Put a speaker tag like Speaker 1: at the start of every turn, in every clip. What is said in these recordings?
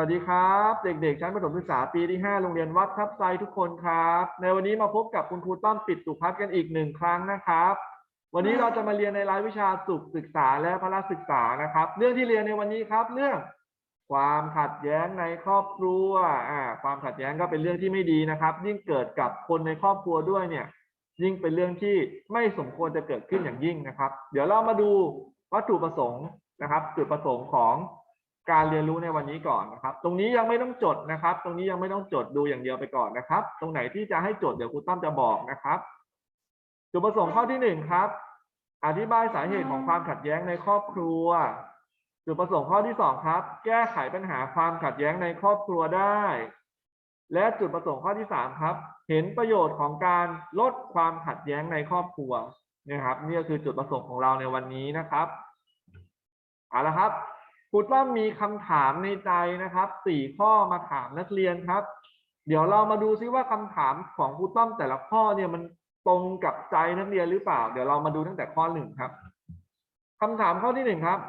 Speaker 1: วัสดีครับ เด็กๆชั้นประถมศึกษาปีที่ 5 โรงเรียนวัดทับไซทุกคนครับ ในวันนี้มาพบกับคุณครูต้อมปิดสุพัฒน์กันอีกหนึ่งครั้งนะครับ วันนี้เราจะมาเรียนในรายวิชาสุขศึกษาและพละศึกษานะครับ เรื่องที่เรียนในวันนี้ครับ เรื่อง ความขัดแย้งในครอบครัวอ่าความขัดแย้งก็เป็นเรื่องที่ไม่ดีนะครับ ยิ่งเกิดกับคนในครอบครัวด้วยเนี่ย ยิ่งเป็นเรื่องที่ไม่สมควรจะเกิดขึ้นอย่างยิ่งนะครับ เดี๋ยวเรามาดูวัตถุประสงค์นะครับ จุดประสงค์ของ การเรียนรู้ในวันนี้ก่อนนะครับ ตรงนี้ยังไม่ต้องจดนะครับ ตรงนี้ยังไม่ต้องจดดูอย่างเดียวไปก่อนนะครับ ตรงไหนที่จะให้จดเดี๋ยวครูตั้มจะบอกนะครับ จุดประสงค์ข้อที่หนึ่งครับ อธิบายสาเหตุของความขัดแย้งในครอบครัว จุดประสงค์ข้อที่สองครับ แก้ไขปัญหาความขัดแย้งในครอบครัวได้ และจุดประสงค์ข้อที่สามครับ เห็นประโยชน์ของการลดความขัดแย้งในครอบครัวนะครับ นี่ก็คือจุดประสงค์ของเราในวันนี้นะครับเอาละครับ ครูต้อมมีคำถามในใจนะครับสี่ข้อมาถามนักเรียนครับ เดี๋ยวเรามาดูซิว่าคำถามของครูต้อมแต่ละข้อเนี่ยมันตรงกับใจนักเรียนหรือเปล่า เดี๋ยวเรามาดูตั้งแต่ข้อหนึ่งครับคำถามข้อที่หนึ่งครับ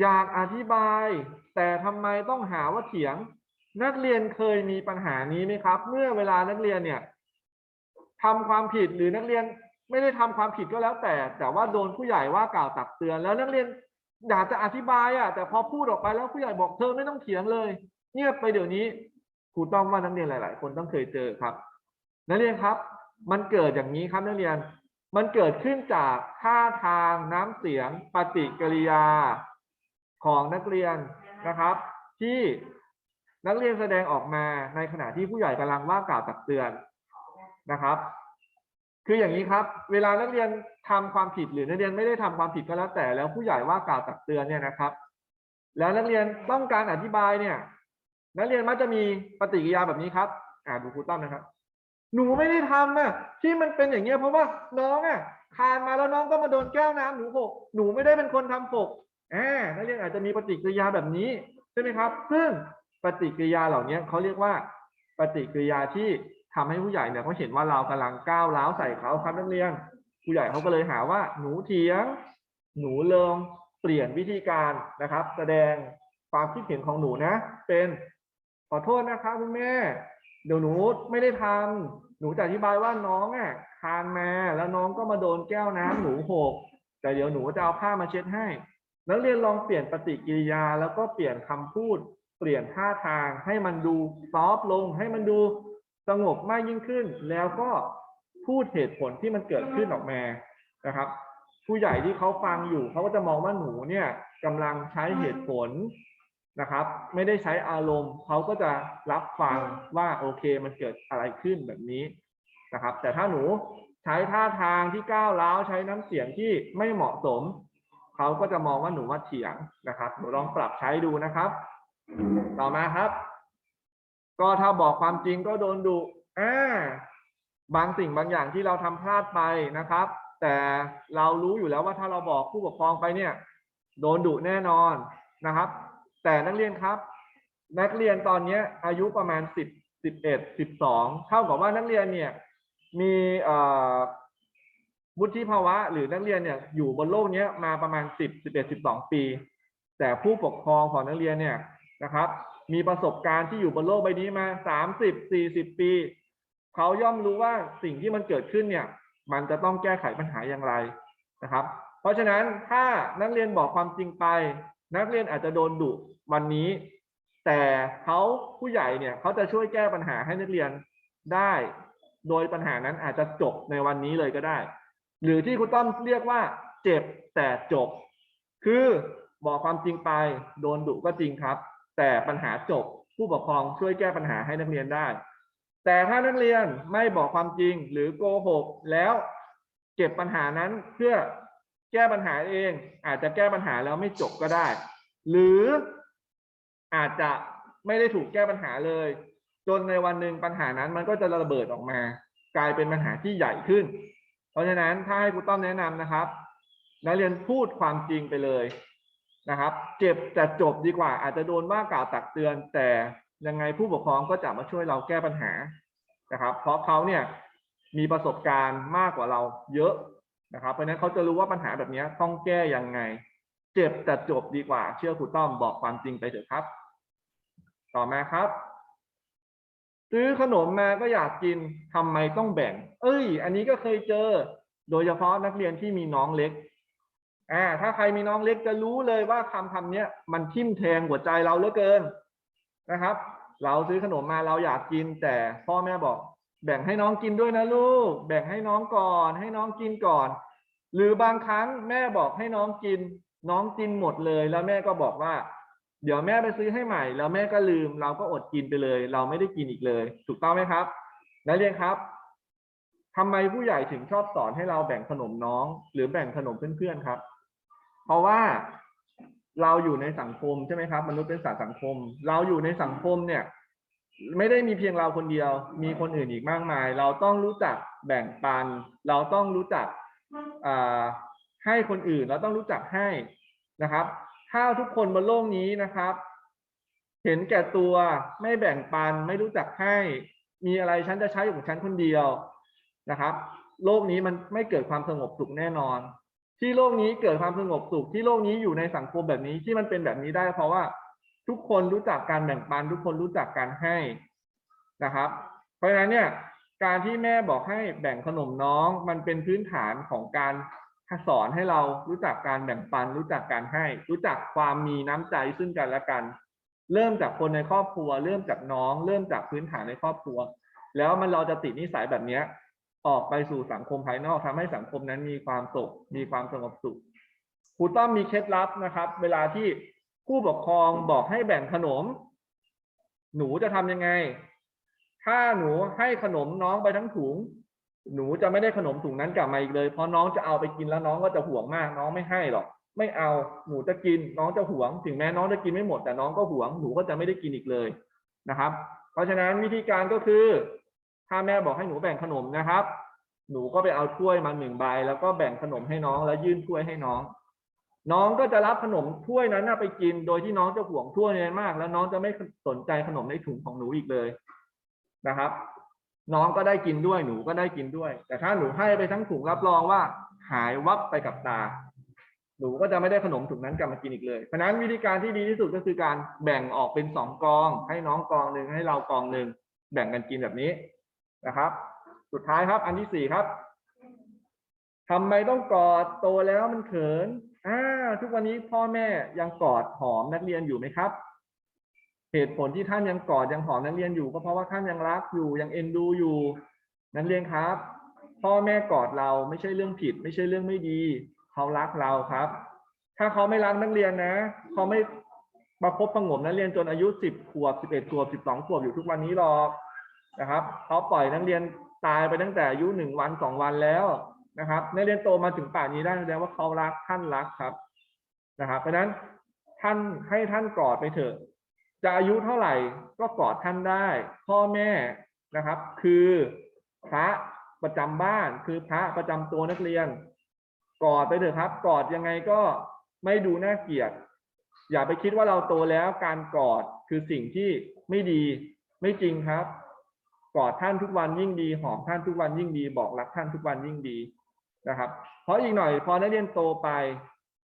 Speaker 1: อยากอธิบาย แต่ทำไมต้องหาว่าเถียง นักเรียนเคยมีปัญหานี้ไหมครับ เมื่อเวลานักเรียนเนี่ยทำความผิดหรือนักเรียนไม่ได้ทำความผิดก็แล้วแต่ แต่ว่าโดนผู้ใหญ่ว่ากล่าวตักเตือน แล้วนักเรียน อยากจะอธิบายอะแต่พอพูดออกไปแล้วผู้ใหญ่บอกเธอไม่ต้องเถียงเลยเงียบไปเดี๋ยวนี้ครูต้องว่านักเรียนหลาย ๆ คนต้องเคยเจอครับ นักเรียนครับ มันเกิดอย่างนี้ครับนักเรียน มันเกิดขึ้นจากท่าทางน้ำเสียงปฏิกิริยาของนักเรียนนะครับ ที่นักเรียนแสดงออกมาในขณะที่ผู้ใหญ่กำลังว่ากล่าวตักเตือนนะครับ คืออย่างนี้ครับ เวลานักเรียนทำความผิดหรือนักเรียนไม่ได้ทำความผิดก็แล้วแต่แล้วผู้ใหญ่ว่ากล่าวตักเตือนเนี่ยนะครับ แล้วนักเรียนต้องการอธิบายเนี่ย นักเรียนมักจะมีปฏิกิริยาแบบนี้ครับ อ่าดูครูตั้มนะครับ หนูไม่ได้ทำอะที่มันเป็นอย่างเงี้ยเพราะว่าน้องอะคานมาแล้วน้องก็มาโดนแก้วน้ำหนูหกหนูไม่ได้เป็นคนทำหกอ่านักเรียนอาจจะมีปฏิกิริยาแบบนี้ใช่ไหมครับ ซึ่งปฏิกิริยาเหล่านี้เขาเรียกว่า ปฏิกิริยาที่ ทำให้ผู้ใหญ่เนี่ยเขาเห็นว่าเรากำลังก้าวร้าวใส่เขาครับนักเรียน ผู้ใหญ่เขาก็เลยหาว่าหนูเถียง หนูเลงเปลี่ยนวิธีการนะครับ แสดงความคิดเห็นของหนูนะ เป็นขอโทษนะคะคุณแม่เดี๋ยวหนูไม่ได้ทำหนูจะอธิบายว่าน้องอะคานมาแล้วน้องก็มาโดนแก้วน้ำหนูหกแต่เดี๋ยวหนูจะเอาผ้ามาเช็ดให้ นักเรียนลองเปลี่ยนปฏิกิริยาแล้วก็เปลี่ยนคำพูด เปลี่ยนท่าทางให้มันดูซอฟต์ลงให้มันดู สงบมากยิ่งขึ้น แล้วก็พูดเหตุผลที่มันเกิดขึ้นออกมานะครับ ผู้ใหญ่ที่เขาฟังอยู่เขาก็จะมองว่าหนูเนี่ยกำลังใช้เหตุผลนะครับ ไม่ได้ใช้อารมณ์เขาก็จะรับฟังว่าโอเคมันเกิดอะไรขึ้นแบบนี้นะครับ แต่ถ้าหนูใช้ท่าทางที่ก้าวร้าวใช้น้ำเสียงที่ไม่เหมาะสมเขาก็จะมองว่าหนูมาเถียงนะครับ หนูลองปรับใช้ดูนะครับ ต่อมาครับ ก็ถ้าบอกความจริงก็โดนดุอ่าบางสิ่งบางอย่างที่เราทำพลาดไปนะครับ แต่เรารู้อยู่แล้วว่าถ้าเราบอกผู้ปกครองไปเนี่ย โดนดุแน่นอนนะครับ แต่นักเรียนครับ นักเรียนตอนนี้อายุประมาณสิบสิบเอ็ดสิบสองเท่ากับว่านักเรียนเนี่ย มีวุฒิภาวะ หรือนักเรียนเนี่ยอยู่บนโลกเนี้ยมาประมาณสิบสิบเอ็ดสิบสองปี แต่ผู้ปกครองของนักเรียนเนี่ยนะครับ มีประสบการณ์ที่อยู่บนโลกใบนี้มาสามสิบสี่สิบปี เขาย่อมรู้ว่าสิ่งที่มันเกิดขึ้นเนี่ย มันจะต้องแก้ไขปัญหาอย่างไรนะครับ เพราะฉะนั้นถ้านักเรียนบอกความจริงไป นักเรียนอาจจะโดนดุวันนี้ แต่เขาผู้ใหญ่เนี่ยเขาจะช่วยแก้ปัญหาให้นักเรียนได้ โดยปัญหานั้นอาจจะจบในวันนี้เลยก็ได้ หรือที่คุณต้อมเรียกว่า เจ็บแต่จบ คือบอกความจริงไป โดนดุก็จริงครับ แต่ปัญหาจบผู้ปกครองช่วยแก้ปัญหาให้นักเรียนได้ แต่ถ้านักเรียนไม่บอกความจริงหรือโกหกแล้วเก็บปัญหานั้นเพื่อแก้ปัญหาเอง อาจจะแก้ปัญหาแล้วไม่จบก็ได้ หรืออาจจะไม่ได้ถูกแก้ปัญหาเลย จนในวันหนึ่งปัญหานั้นมันก็จะระเบิดออกมา กลายเป็นปัญหาที่ใหญ่ขึ้น เพราะฉะนั้นถ้าให้ครูต้อมแนะนำนะครับ นักเรียนพูดความจริงไปเลย นะครับ เจ็บแต่จบดีกว่า อาจจะโดนว่ากล่าวตักเตือน แต่ยังไงผู้ปกครองก็จะมาช่วยเราแก้ปัญหานะครับ เพราะเขาเนี่ยมีประสบการณ์มากกว่าเราเยอะนะครับ เพราะนั้นเขาจะรู้ว่าปัญหาแบบนี้ต้องแก้ยังไง เจ็บแต่จบดีกว่า เชื่อครูต้อมบอกความจริงไปเถอะครับ ต่อมาครับ ซื้อขนมมาก็อยากกินทำไมต้องแบ่ง เอ้ย อันนี้ก็เคยเจอ โดยเฉพาะนักเรียนที่มีน้องเล็ก อ่าถ้าใครมีน้องเล็กจะรู้เลยว่าคำคำเนี้ยมันทิ่มแทงหัวใจเราเหลือเกินนะครับ เราซื้อขนมมาเราอยากกิน แต่พ่อแม่บอก แบ่งให้น้องกินด้วยนะลูก แบ่งให้น้องก่อน ให้น้องกินก่อน หรือบางครั้งแม่บอกให้น้องกิน น้องกินหมดเลย แล้วแม่ก็บอกว่า เดี๋ยวแม่ไปซื้อให้ใหม่ แล้วแม่ก็ลืม เราก็อดกินไปเลย เราไม่ได้กินอีกเลย ถูกต้องไหมครับนักเรียนครับทำไมผู้ใหญ่ถึงชอบสอนให้เราแบ่งขนมน้อง หรือแบ่งขนมเพื่อนๆครับ เพราะว่าเราอยู่ในสังคมใช่ไหมครับ มนุษย์เป็นสัตว์สังคม เราอยู่ในสังคมเนี่ย ไม่ได้มีเพียงเราคนเดียว มีคนอื่นอีกมากมาย เราต้องรู้จักแบ่งปัน เราต้องรู้จักให้คนอื่น เราต้องรู้จักให้นะครับ ถ้าทุกคนบนโลกนี้นะครับ เห็นแก่ตัวไม่แบ่งปันไม่รู้จักให้ มีอะไรฉันจะใช้ของฉันคนเดียวนะครับ โลกนี้มันไม่เกิดความสงบสุขแน่นอน ที่โลกนี้เกิดความสงบสุขที่โลกนี้อยู่ในสังคมแบบนี้ที่มันเป็นแบบนี้ได้ เพราะว่าทุกคนรู้จักการแบ่งปัน ทุกคนรู้จักการให้นะครับ เพราะฉะนั้นเนี่ยการที่แม่บอกให้แบ่งขนมน้องมันเป็นพื้นฐานของการสอนให้เรารู้จักการแบ่งปัน รู้จักการให้ รู้จักความมีน้ำใจซึ่งกันและกัน เริ่มจากคนในครอบครัว เริ่มจากน้อง เริ่มจากพื้นฐานในครอบครัว แล้วมันเราจะติดนิสัยแบบเนี้ย ออกไปสู่สังคมภายนอกทำให้สังคมนั้นมีความสุขมีความสงบสุขครูต้อมมีเคล็ดลับนะครับ เวลาที่ผู้ปกครองบอกให้แบ่งขนม หนูจะทำยังไง ถ้าหนูให้ขนมน้องไปทั้งถุง หนูจะไม่ได้ขนมถุงนั้นกลับมาอีกเลยเพราะน้องจะเอาไปกินแล้วน้องก็จะห่วงมาก น้องไม่ให้หรอก ไม่เอาหนูจะกิน น้องจะห่วง ถึงแม้น้องจะกินไม่หมดแต่น้องก็ห่วงหนูก็จะไม่ได้กินอีกเลยนะครับ เพราะฉะนั้นวิธีการก็คือ ถ้าแม่บอกให้หนูแบ่งขนมนะครับ หนูก็ไปเอาถ้วยมาหนึ่งใบ แล้วก็แบ่งขนมให้น้องแล้วยื่นถ้วยให้น้อง น้องก็จะรับขนมถ้วยนั้นน่ะไปกิน โดยที่น้องจะห่วงถ้วยนี้มาก แล้วน้องจะไม่สนใจขนมในถุงของหนูอีกเลยนะครับ น้องก็ได้กินด้วยหนูก็ได้กินด้วย แต่ถ้าหนูให้ไปทั้งถุงรับรองว่า หายวับไปกับตาหนูก็จะไม่ได้ขนมถุงนั้นกลับมากินอีกเลย เพราะนั้นวิธีการที่ดีที่สุดก็คือการแบ่งออกเป็นสองกอง ให้น้องกองหนึ่งให้เรากองหนึ่งแบ่งกันกินแบบนี้ นะครับ สุดท้ายครับ อันที่สี่ครับทำไมต้องกอดโตแล้วมันเขินอ่าทุกวันนี้พ่อแม่ยังกอดหอมนักเรียนอยู่ไหมครับ เหตุผลที่ท่านยังกอดยังหอมนักเรียนอยู่ ก็เพราะว่าท่านยังรักอยู่ยังเอ็นดูอยู่ นักเรียนครับ พ่อแม่กอดเราไม่ใช่เรื่องผิด ไม่ใช่เรื่องไม่ดี เขารักเราครับ ถ้าเขาไม่รักนักเรียนนะเขาไม่ประคบประงมนักเรียนจนอายุสิบขวบสิบเอ็ดขวบสิบสองขวบอยู่ทุกวันนี้หรอก นะครับเขาปล่อยนักเรียนตายไปตั้งแต่อายุหนึ่งวันสองวันแล้วนะครับนักเรียนโตมาถึงป่านนี้ได้แสดงว่าเขารักท่านรักครับนะครับ เพราะฉะนั้นท่านให้ท่านกอดไปเถอะ จะอายุเท่าไหร่ก็กอดท่านได้ พ่อแม่นะครับ คือพระประจำบ้านคือพระประจำตัวนักเรียน กอดไปเถอะครับ กอดยังไงก็ไม่ดูน่าเกลียด อย่าไปคิดว่าเราโตแล้วการกอดคือสิ่งที่ไม่ดีไม่จริงครับ กอดท่านทุกวันยิ่งดี หอมท่านทุกวันยิ่งดี บอกรักท่านทุกวันยิ่งดีนะครับ เพราะอีกหน่อย พอนักเรียนโตไป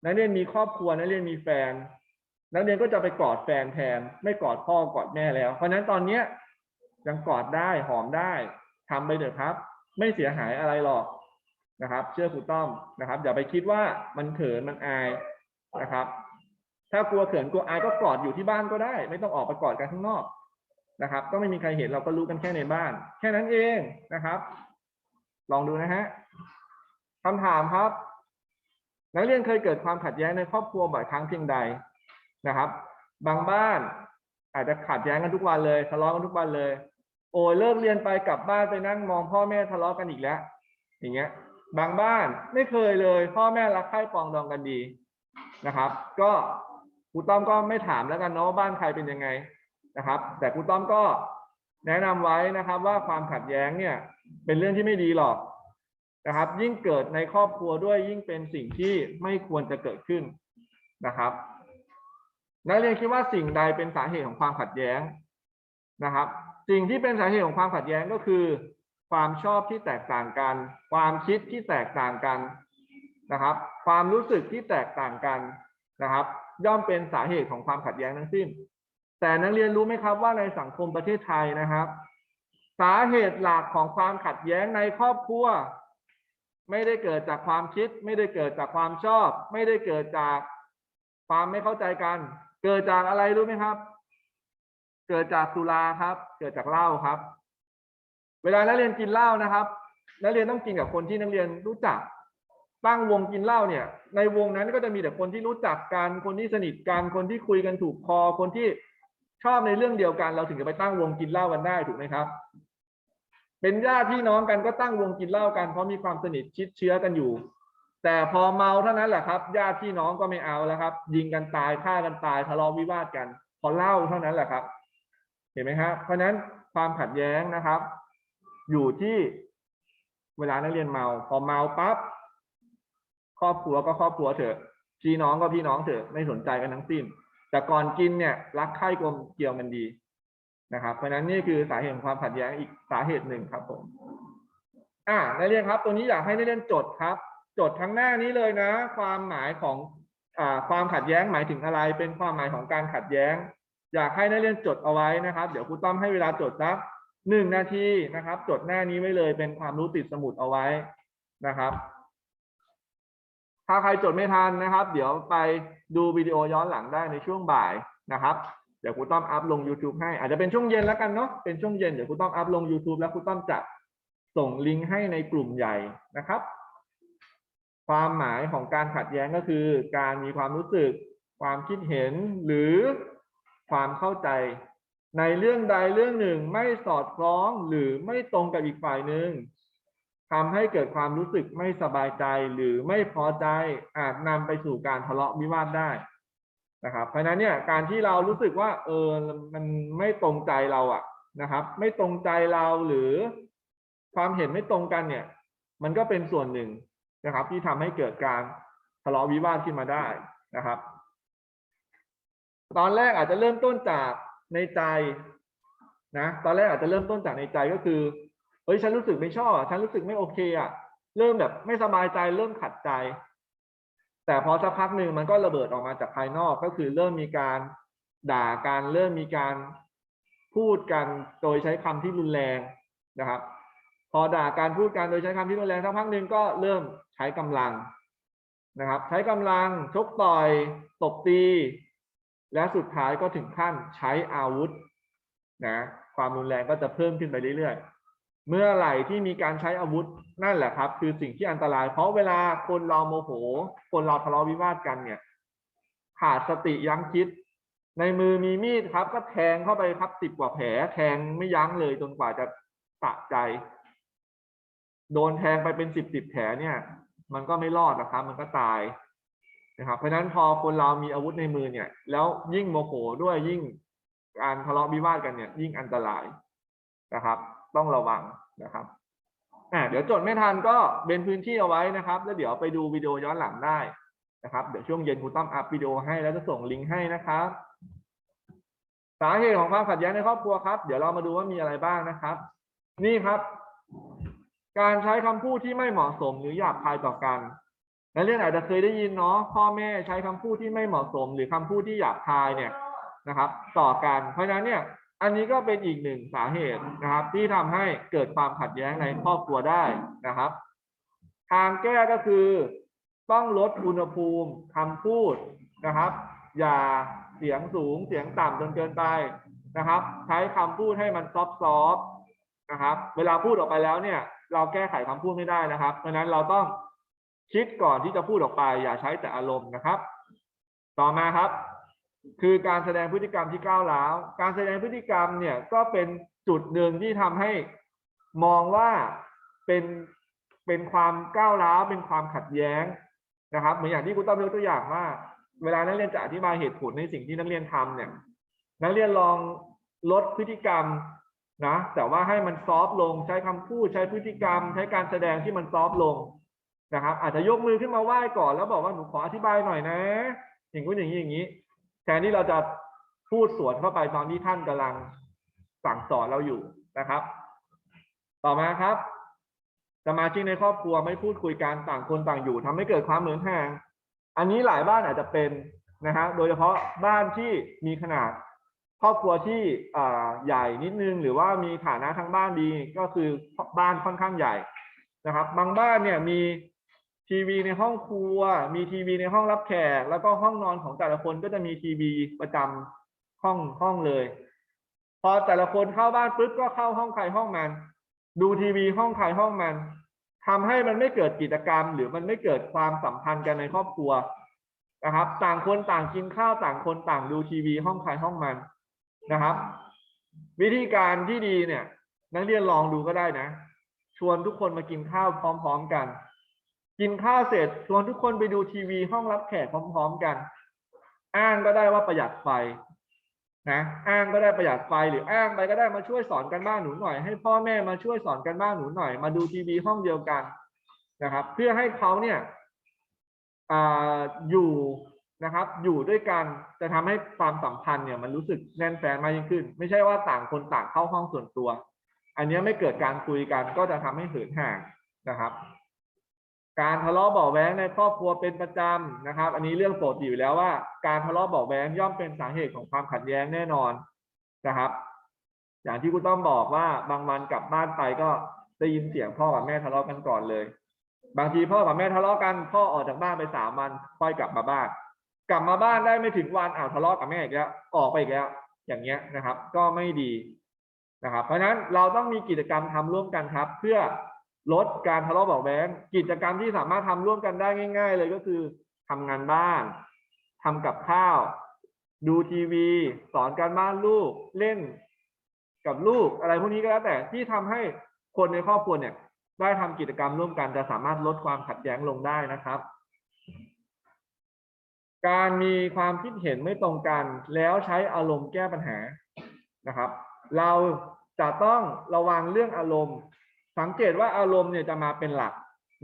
Speaker 1: นักเรียนมีครอบครัวนักเรียนมีแฟน นักเรียนก็จะไปกอดแฟนแทน ไม่กอดพ่อกอดแม่แล้ว เพราะฉะนั้นตอนเนี้ยยังกอดได้หอมได้ทำไปเถอะครับ ไม่เสียหายอะไรหรอกนะครับ เชื่อครูต้อมนะครับ อย่าไปคิดว่ามันเขินมันอายนะครับ ถ้ากลัวเขินกลัวอายก็กอดอยู่ที่บ้านก็ได้ ไม่ต้องออกไปกอดกันข้างนอก นะครับ ก็ไม่มีใครเห็นเราก็รู้กันแค่ในบ้าน แค่นั้นเองนะครับ ลองดูนะฮะคำถามครับ นักเรียนเคยเกิดความขัดแย้งในครอบครัวบ่อยครั้งเพียงใดนะครับ บางบ้านอาจจะขัดแย้งกันทุกวันเลยทะเลาะกันทุกวันเลย โอ้ยเลิกเรียนไปกลับบ้านไปนั่งมองพ่อแม่ทะเลาะกันอีกแล้ว อย่างเงี้ย บางบ้านไม่เคยเลย พ่อแม่รักใคร่ปองดองกันดีนะครับ ก็ครูต้อมก็ไม่ถามแล้วกันเนาะว่าบ้านใครเป็นยังไง นะครับ แต่ครูต้อมก็แนะนำไว้นะครับ ว่าความขัดแย้งเนี่ย เป็นเรื่องที่ไม่ดีหรอกนะครับ ยิ่งเกิดในครอบครัวด้วยยิ่งเป็นสิ่งที่ไม่ควรจะเกิดขึ้นนะครับนักเรียนคิดว่าสิ่งใดเป็นสาเหตุของความขัดแย้งนะครับ สิ่งที่เป็นสาเหตุของความขัดแย้งก็คือ ความชอบที่แตกต่างกัน ความคิดที่แตกต่างกันนะครับ ความรู้สึกที่แตกต่างกันนะครับ ย่อมเป็นสาเหตุของความขัดแย้งทั้งสิ้น แต่นักเรียนรู้ไหมครับว่าในสังคมประเทศไทยนะครับ สาเหตุหลักของความขัดแย้งในครอบครัว ไม่ได้เกิดจากความคิด ไม่ได้เกิดจากความชอบ ไม่ได้เกิดจากความไม่เข้าใจกัน เกิดจากอะไรรู้ไหมครับ เกิดจากสุราครับ เกิดจากเหล้าครับ เวลานักเรียนกินเหล้านะครับนักเรียนต้องกินกับคนที่นักเรียนรู้จักตั้งวงกินเหล้าเนี่ย ในวงนั้นก็จะมีแต่คนที่รู้จักกัน คนที่สนิทกัน คนที่คุยกันถูกคอ คนที่ ชอบในเรื่องเดียวกัน เราถึงจะไปตั้งวงกินเหล้ากันได้ถูกไหมครับ เป็นญาติพี่น้องกันก็ตั้งวงกินเหล้ากันเพราะมีความสนิทชิดเชื้อกันอยู่ แต่พอเมาเท่านั้นแหละครับญาติพี่น้องก็ไม่เอาแล้วครับ ยิงกันตายฆ่ากันตายทะเลาะวิวาทกัน พอเหล้าเท่านั้นแหละครับ เห็นไหมครับ เพราะฉะนั้นความขัดแย้งนะครับ อยู่ที่เวลานักเรียนเมา พอเมาปั๊บครอบครัวก็ครอบครัวเถอะ พี่น้องก็พี่น้องเถอะไม่สนใจกันทั้งสิ้น แต่ก่อนกินเนี่ยรักใคร่กลมเกลียวกันดีนะครับ เพราะฉะนั้นนี่คือสาเหตุของความขัดแย้งอีกสาเหตุหนึ่งครับผมอ่านักเรียนครับ ตัวนี้อยากให้นักเรียนจดครับ จดทั้งหน้านี้เลยนะ ความหมายของอ่าความขัดแย้งหมายถึงอะไร เป็นความหมายของการขัดแย้ง อยากให้นักเรียนจดเอาไว้นะครับ เดี๋ยวครูต้อมให้เวลาจดสักหนึ่งนาทีนะครับ จดหน้านี้ไว้เลยเป็นความรู้ติดสมุดเอาไว้นะครับ ถ้าใครจดไม่ทันนะครับ เดี๋ยวไปดูวิดีโอย้อนหลังได้ในช่วงบ่ายนะครับเดี๋ยวครูต้อมอัพลง YouTube ให้อาจจะเป็นช่วงเย็นแล้วกันเนาะเป็นช่วงเย็นเดี๋ยวครูต้อมอัพลง YouTube แล้วครูต้อมจะส่งลิงก์ให้ในกลุ่มใหญ่นะครับ ความหมายของการขัดแย้งก็คือ การมีความรู้สึก ความคิดเห็นหรือความเข้าใจ ในเรื่องใดเรื่องหนึ่งไม่สอดคล้องหรือไม่ตรงกับอีกฝ่ายหนึ่ง ทำให้เกิดความรู้สึกไม่สบายใจหรือไม่พอใจอาจนำไปสู่การทะเลาะวิวาทได้นะครับเพราะฉะนั้นเนี่ยการที่เรารู้สึกว่า เออมันไม่ตรงใจเราอะนะครับ ไม่ตรงใจเราหรือความเห็นไม่ตรงกันเนี่ย มันก็เป็นส่วนหนึ่งนะครับ ที่ทำให้เกิดการทะเลาะวิวาทขึ้นมาได้นะครับ ตอนแรกอาจจะเริ่มต้นจากในใจนะตอนแรกอาจจะเริ่มต้นจากในใจก็คือ เฮ้ยฉันรู้สึกไม่ชอบฉันรู้สึกไม่โอเคอะเริ่มแบบไม่สบายใจเริ่มขัดใจ แต่พอสักพักหนึ่งมันก็ระเบิดออกมาจากภายนอกก็คือเริ่มมีการด่ากันเริ่มมีการพูดกันโดยใช้คำที่รุนแรงนะครับ พอด่าการพูดกันโดยใช้คำที่รุนแรงสักพักหนึ่งก็เริ่มใช้กำลังนะครับ ใช้กำลังชกต่อยตบตี และสุดท้ายก็ถึงขั้นใช้อาวุธนะความรุนแรงก็จะเพิ่มขึ้นไปเรื่อยๆ เมื่อไหร่ที่มีการใช้อาวุธนั่นแหละครับ คือสิ่งที่อันตราย เพราะเวลาคนเราโมโห คนเราทะเลาะวิวาทกันเนี่ย ขาดสติยั้งคิด ในมือมีมีดครับ ก็แทงเข้าไปครับสิบกว่าแผลแทงไม่ยั้งเลยจนกว่าจะสะใจ โดนแทงไปเป็นสิบสิบแผลเนี่ย มันก็ไม่รอดนะครับ มันก็ตายนะครับเพราะฉะนั้นพอคนเรามีอาวุธในมือเนี่ย แล้วยิ่งโมโหด้วยยิ่งการทะเลาะวิวาทกันเนี่ย ยิ่งอันตรายนะครับ ต้องระวังนะครับอ่าเดี๋ยวจดไม่ทันก็เบนพื้นที่เอาไว้นะครับ แล้วเดี๋ยวไปดูวิดีโอย้อนหลังได้นะครับเดี๋ยวช่วงเย็นครูต้อมอัพวิดีโอให้แล้วจะส่งลิงก์ให้นะครับสาเหตุของความขัดแย้งในครอบครัวครับ เดี๋ยวเรามาดูว่ามีอะไรบ้างนะครับ นี่ครับ การใช้คำพูดที่ไม่เหมาะสมหรือหยาบคายต่อกันนักเรียนอาจจะเคยได้ยินเนาะพ่อแม่ใช้คำพูดที่ไม่เหมาะสม หรือคำพูดที่หยาบคายเนี่ยนะครับ ต่อกัน เพราะฉะนั้นเนี่ย อันนี้ก็เป็นอีกหนึ่งสาเหตุนะครับ ที่ทำให้เกิดความขัดแย้งในครอบครัวได้นะครับ ทางแก้ก็คือ ต้องลดอุณหภูมิคำพูดนะครับ อย่าเสียงสูงเสียงต่ำจนเกินไปนะครับ ใช้คำพูดให้มันซอฟต์นะครับ เวลาพูดออกไปแล้วเนี่ย เราแก้ไขคำพูดไม่ได้นะครับ เพราะฉะนั้นเราต้องคิดก่อนที่จะพูดออกไป อย่าใช้แต่อารมณ์นะครับ ต่อมาครับ คือการแสดงพฤติกรรมที่ก้าวร้าว การแสดงพฤติกรรมเนี่ยก็เป็นจุดหนึ่งที่ทำให้มองว่าเป็นเป็นความก้าวร้าวเป็นความขัดแย้งนะครับเหมือนอย่างที่ครูต้อมยกตัวอย่างว่า เวลานักเรียนจะอธิบายเหตุผลในสิ่งที่นักเรียนทำเนี่ย นักเรียนลองลดพฤติกรรมนะแต่ว่าให้มันซอฟต์ลงใช้คำพูดใช้พฤติกรรม ใช้การแสดงที่มันซอฟต์ลงนะครับ อาจจะยกมือขึ้นมาไหว้ก่อนแล้วบอกว่าหนูขออธิบายหน่อยนะ อย่างนู้นอย่างนี้อย่างนี้ แทนที่เราจะพูดสวนเข้าไปตอนที่ท่านกำลังสั่งสอนเราอยู่นะครับ ต่อมาครับ สมาชิกในครอบครัวไม่พูดคุยกันต่างคนต่างอยู่ทำให้เกิดความเหมือนห่าง อันนี้หลายบ้านอาจจะเป็นนะฮะโดยเฉพาะบ้านที่มีขนาดครอบครัวที่ใหญ่นิดนึง หรือว่ามีฐานะทางบ้านดีก็คือบ้านค่อนข้างใหญ่นะครับ บางบ้านเนี่ยมี ทีวีในห้องครัว มีทีวีในห้องรับแขก แล้วก็ห้องนอนของแต่ละคนก็จะมีทีวีประจำห้องห้องเลย พอแต่ละคนเข้าบ้านปุ๊บก็เข้าห้องใครห้องมัน ดูทีวีห้องใครห้องมันทำให้มันไม่เกิดกิจกรรม หรือมันไม่เกิดความสัมพันธ์กันในครอบครัวนะครับ ต่างคนต่างกินข้าวต่างคนต่างดูทีวีห้องใครห้องมันนะครับ วิธีการที่ดีเนี่ย นักเรียนลองดูก็ได้นะ ชวนทุกคนมากินข้าวพร้อม ๆกัน กินข้าวเสร็จชวนทุกคนไปดูทีวีห้องรับแขกพร้อม ๆกัน อ้างก็ได้ว่าประหยัดไฟนะอ้างก็ได้ประหยัดไฟหรืออ้างไปก็ได้มาช่วยสอนกันบ้านหนูหน่อย ให้พ่อแม่มาช่วยสอนกันบ้านหนูหน่อย มาดูทีวีห้องเดียวกันนะครับ เพื่อให้เขาเนี่ยอ่าอยู่นะครับ อยู่ด้วยกันจะทำให้ความสัมพันธ์เนี่ยมันรู้สึกแน่นแฟนมากยิ่งขึ้น ไม่ใช่ว่าต่างคนต่างเข้าห้องส่วนตัว อันนี้ไม่เกิดการคุยกันก็จะทำให้เหินห่างนะครับ การทะเลาะเบาแว้งในครอบครัวเป็นประจำนะครับ อันนี้เรื่องปกติอยู่แล้วว่า การทะเลาะเบาแว้งย่อมเป็นสาเหตุของความขัดแย้งแน่นอนนะครับ อย่างที่คุณต้องบอกว่าบางวันกลับบ้านไปก็ได้ยินเสียงพ่อกับแม่ทะเลาะกันก่อนเลย บางทีพ่อกับแม่ทะเลาะกันพ่อออกจากบ้านไปสามวันค่อยกลับมาบ้าน กลับมาบ้านได้ไม่ถึงวันอ้าวทะเลาะกับแม่อีกแล้วออกไปอีกแล้ว อย่างเงี้ยนะครับ ก็ไม่ดีนะครับ เพราะฉะนั้นเราต้องมีกิจกรรมทำร่วมกันครับ เพื่อ ลดการทะเลาะเบาะแว้งกิจกรรมที่สามารถทำร่วมกันได้ง่าย ๆ เลยก็คือทำงานบ้านทำกับข้าว ดูทีวี สอนการบ้านลูก เล่น กับลูก อะไรพวกนี้ก็แล้วแต่ที่ทำให้คนในครอบครัวเนี่ย ได้ทำกิจกรรมร่วมกันจะสามารถลดความขัดแย้งลงได้นะครับ การมีความคิดเห็นไม่ตรงกัน แล้วใช้อารมณ์แก้ปัญหานะครับ เราจะต้องระวังเรื่องอารมณ์ สังเกตว่าอารมณ์เนี่ยจะมาเป็นหลัก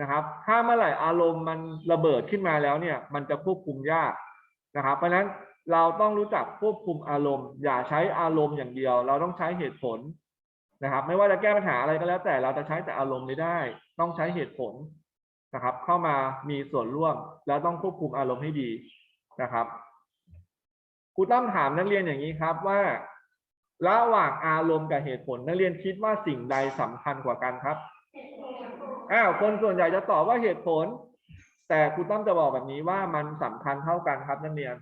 Speaker 1: นะครับ ถ้าเมื่อไหร่อารมณ์มันระเบิดขึ้นมาแล้วเนี่ย มันจะควบคุมยากนะครับ เพราะฉะนั้นเราต้องรู้จักควบคุมอารมณ์ อย่าใช้อารมณ์อย่างเดียว เราต้องใช้เหตุผลนะครับ ไม่ว่าจะแก้ปัญหาอะไรก็แล้ว แต่เราจะใช้แต่อารมณ์ไม่ได้ ต้องใช้เหตุผลนะครับ เข้ามามีส่วนร่วม แล้วต้องควบคุมอารมณ์ให้ดีนะครับครูต้องถามนักเรียนอย่างนี้ครับว่า ระหว่างอารมณ์กับเหตุผล นักเรียนคิดว่าสิ่งใดสำคัญกว่ากันครับอ้าวคนส่วนใหญ่จะตอบว่าเหตุผล แต่ครูต้อมจะบอกแบบนี้ว่ามันสำคัญเท่ากันครับนักเรียน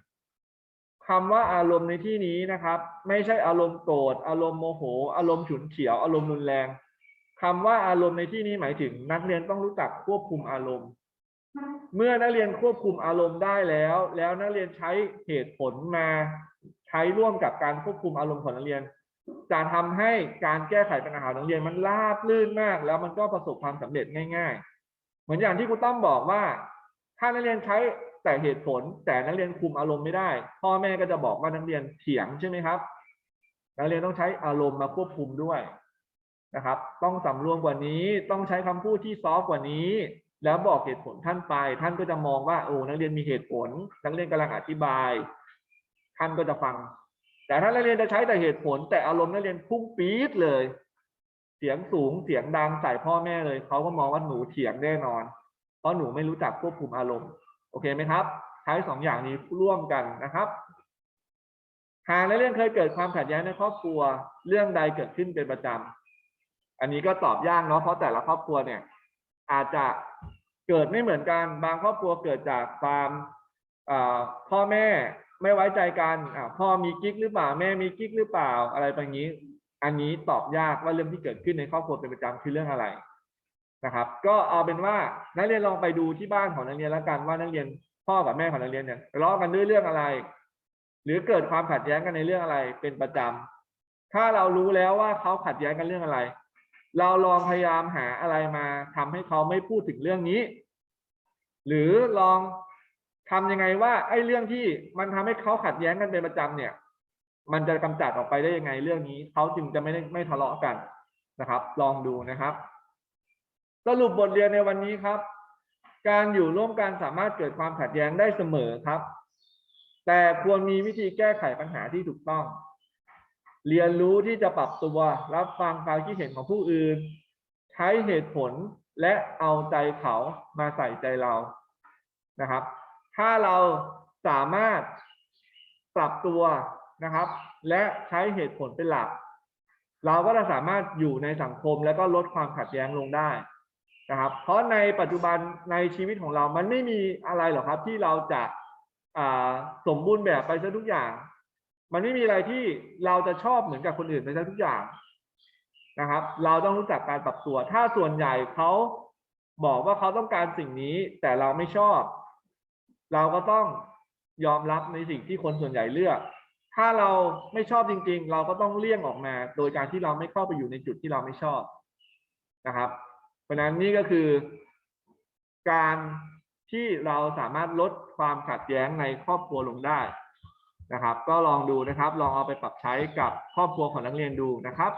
Speaker 1: คำว่าอารมณ์ในที่นี้นะครับ ไม่ใช่อารมณ์โกรธอารมณ์โมโห อารมณ์ฉุนเฉียวอารมณ์รุนแรงคำว่าอารมณ์ในที่นี้หมายถึง นักเรียนต้องรู้จักควบคุมอารมณ์ เมื่อนักเรียนควบคุมอารมณ์ได้แล้ว แล้วนักเรียนใช้เหตุผลมา ใช้ร่วมกับการควบคุมอารมณ์ของนักเรียน จะทำให้การแก้ไขปัญหาของนักเรียนมันราบลื่นมาก แล้วมันก็ประสบความสำเร็จง่าย ๆ เหมือนอย่างที่ครูต้อมบอกว่า ถ้านักเรียนใช้แต่เหตุผลแต่นักเรียนคุมอารมณ์ไม่ได้ พ่อแม่ก็จะบอกว่านักเรียนเถียงใช่ไหมครับนักเรียนต้องใช้อารมณ์มาควบคุมด้วยนะครับ ต้องสำรวมกว่านี้ต้องใช้คำพูดที่ซอฟกว่านี้ แล้วบอกเหตุผลท่านไป ท่านก็จะมองว่าโอ้นักเรียนมีเหตุผล นักเรียนกำลังอธิบาย ท่านก็จะฟัง แต่ถ้านักเรียนจะใช้แต่เหตุผล แต่อารมณ์นักเรียนพุ่งปี๊ดเลย เสียงสูงเสียงดังใส่พ่อแม่เลยเขาก็มองว่าหนูเถียงแน่นอน เพราะหนูไม่รู้จักควบคุมอารมณ์ โอเคไหมครับ ใช้สองอย่างนี้ร่วมกันนะครับหากนักเรียนเคยเกิดความขัดแย้งในครอบครัวเรื่องใดเกิดขึ้นเป็นประจำอันนี้ก็ตอบยากเนาะเพราะแต่ละครอบครัวเนี่ย อาจจะเกิดไม่เหมือนกันบางครอบครัวเกิดจากความพ่อแม่ ไม่ไว้ใจกันพ่อมีกิ๊กหรือเปล่าแม่มีกิ๊กหรือเปล่าอะไรแบบนี้ อันนี้ตอบยากว่าเรื่องที่เกิดขึ้นในครอบครัวเป็นประจำคือเรื่องอะไรนะครับ ก็เอาเป็นว่านักเรียนลองไปดูที่บ้านของนักเรียนแล้วกันว่านักเรียนพ่อกับแม่ของนักเรียนเนี่ยทะเลาะกันด้วยเรื่องอะไร หรือเกิดความขัดแย้งกันในเรื่องอะไรเป็นประจำถ้าเรารู้แล้วว่าเขาขัดแย้งกันเรื่องอะไร เราลองพยายามหาอะไรมาทำให้เขาไม่พูดถึงเรื่องนี้ หรือลอง ทำยังไงว่าไอ้เรื่องที่มันทำให้เขาขัดแย้งกันเป็นประจำเนี่ย มันจะกำจัดออกไปได้ยังไงเรื่องนี้เขาจึงจะไม่ได้ไม่ทะเลาะกันนะครับ ลองดูนะครับ สรุปบทเรียนในวันนี้ครับ การอยู่ร่วมกันสามารถเกิดความขัดแย้งได้เสมอครับ แต่ควรมีวิธีแก้ไขปัญหาที่ถูกต้อง เรียนรู้ที่จะปรับตัวรับฟังความคิดเห็นของผู้อื่น ใช้เหตุผลและเอาใจเขามาใส่ใจเรานะครับ ถ้าเราสามารถปรับตัวนะครับ และใช้เหตุผลเป็นหลัก เราก็จะสามารถอยู่ในสังคมแล้วก็ลดความขัดแย้งลงได้นะครับ เพราะในปัจจุบันในชีวิตของเรามันไม่มีอะไรหรอกครับ ที่เราจะาสมบูรณ์แบบไปซะทุกอย่าง มันไม่มีอะไรที่เราจะชอบเหมือนกับคนอื่นไปซะทุกอย่างนะครับ เราต้องรู้จักการปรับตัว ถ้าส่วนใหญ่เขาบอกว่าเขาต้องการสิ่งนี้แต่เราไม่ชอบ เราก็ต้องยอมรับในสิ่งที่คนส่วนใหญ่เลือก ถ้าเราไม่ชอบจริง ๆ เราก็ต้องเลี่ยงออกมา โดยการที่เราไม่เข้าไปอยู่ในจุดที่เราไม่ชอบนะครับ เพราะฉะนั้นนี่ก็คือ การที่เราสามารถลดความขัดแย้งในครอบครัวลงได้นะครับ ก็ลองดูนะครับ ลองเอาไปปรับใช้กับครอบครัวของนักเรียนดูนะครับ